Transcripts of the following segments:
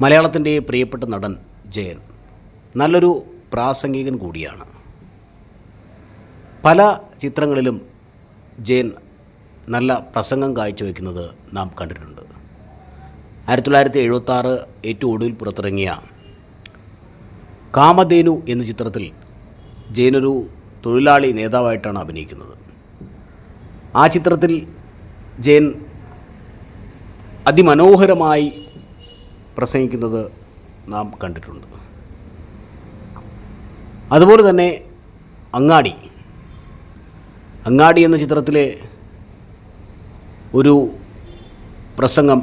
മലയാളത്തിന്റെ പ്രിയപ്പെട്ട നടൻ ജയൻ നല്ലൊരു പ്രാസംഗികൻ കൂടിയാണ്. പല ചിത്രങ്ങളിലും ജയൻ നല്ല പ്രസംഗം കാഴ്ചവെക്കുന്നത് നാം കണ്ടിട്ടുണ്ട്. ആയിരത്തി തൊള്ളായിരത്തി എഴുപത്തി ആറ് ഏറ്റവും ഒടുവിൽ പുറത്തിറങ്ങിയ കാമധേനു എന്ന ചിത്രത്തിൽ ജയനൊരു തൊഴിലാളി നേതാവായിട്ടാണ് അഭിനയിക്കുന്നത്. ആ ചിത്രത്തിൽ ജയൻ അതിമനോഹരമായി പ്രസംഗിക്കുന്നത് നാം കണ്ടിട്ടുണ്ട്. അതുപോലെ തന്നെ അങ്ങാടി. അങ്ങാടി എന്ന ചിത്രത്തിലെ ഒരു പ്രസംഗം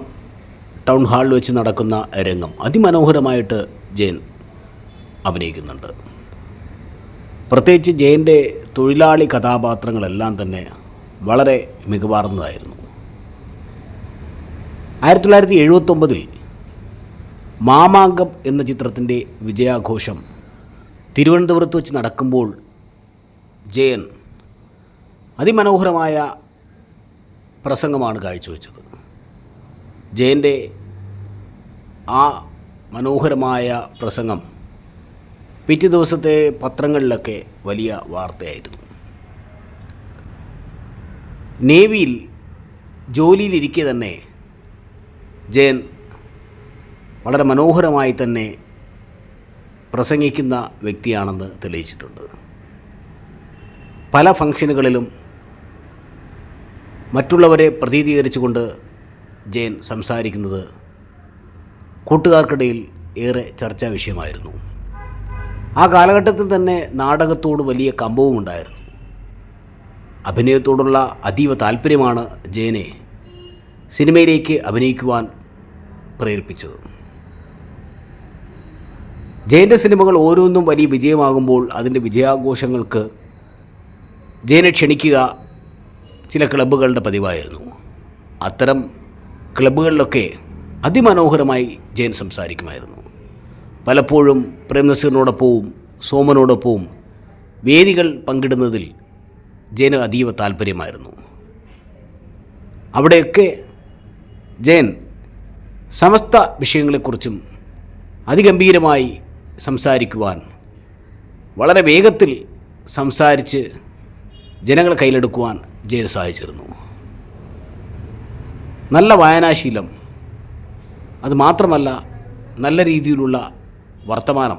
ടൗൺ ഹാളിൽ വെച്ച് നടക്കുന്ന രംഗം. അതിമനോഹരമായിട്ട് ജയൻ അഭിനയിക്കുന്നുണ്ട്. പ്രത്യേകിച്ച് ജയന്റെ തൊഴിലാളി കഥാപാത്രങ്ങളെല്ലാം തന്നെ വളരെ മികവാർന്നതായിരുന്നു. ആയിരത്തി തൊള്ളായിരത്തി എഴുപത്തൊമ്പതിൽ മാമാങ്കം എന്ന ചിത്രത്തിന്റെ വിജയാഘോഷം. തിരുവനന്തപുരത്ത് വെച്ച് നടക്കുമ്പോൾ ജയൻ അതിമനോഹരമായ പ്രസംഗമാണ് കാഴ്ചവെച്ചത്. ജയന്റെ ആ മനോഹരമായ പ്രസംഗം പിറ്റേ ദിവസത്തെ പത്രങ്ങളിലൊക്കെ വലിയ വാർത്തയായിരുന്നു. നേവിയിൽ ജോലിയിലിരിക്കെ തന്നെ ജയൻ വളരെ മനോഹരമായി തന്നെ പ്രസംഗിക്കുന്ന വ്യക്തിയാണെന്ന് തെളിയിച്ചിട്ടുണ്ട്. പല ഫങ്ഷനുകളിലും മറ്റുള്ളവരെ പ്രതീതീകരിച്ചുകൊണ്ട് ജയൻ സംസാരിക്കുന്നത് കൂട്ടുകാർക്കിടയിൽ ഏറെ ചർച്ചാ വിഷയമായിരുന്നു. ആ കാലഘട്ടത്തിൽ തന്നെ നാടകത്തോട് വലിയ കമ്പവും ഉണ്ടായിരുന്നു. അഭിനയത്തോടുള്ള അതീവ താല്പര്യമാണ് ജയനെ സിനിമയിലേക്ക് അഭിനയിക്കുവാൻ പ്രേരിപ്പിച്ചത്. ജയന്റെ സിനിമകൾ ഓരോന്നും വലിയ വിജയമാകുമ്പോൾ അതിന്റെ വിജയാഘോഷങ്ങൾക്ക് ജയനെ ക്ഷണിക്കുക ചില ക്ലബ്ബുകളുടെ പതിവായിരുന്നു. അത്തരം ക്ലബ്ബുകളിലൊക്കെ അതിമനോഹരമായി ജയൻ സംസാരിക്കുമായിരുന്നു. പലപ്പോഴും പ്രേംനസീറിനോടൊപ്പവും സോമനോടൊപ്പവും വേദികൾ പങ്കിടുന്നതിൽ ജയന് അതീവ താല്പര്യമായിരുന്നു. അവിടെയൊക്കെ ജയൻ സമസ്ത വിഷയങ്ങളെക്കുറിച്ചും അതിഗംഭീരമായി സംസാരിക്കുവാൻ. വളരെ വേഗത്തിൽ സംസാരിച്ച് ജനങ്ങളെ കയ്യിലെടുക്കുവാൻ ജയിൽ സഹായിച്ചിരുന്നു. നല്ല വായനാശീലം അത് മാത്രമല്ല നല്ല രീതിയിലുള്ള വർത്തമാനം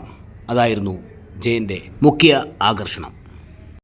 അതായിരുന്നു ജയന്റെ മുഖ്യ ആകർഷണം.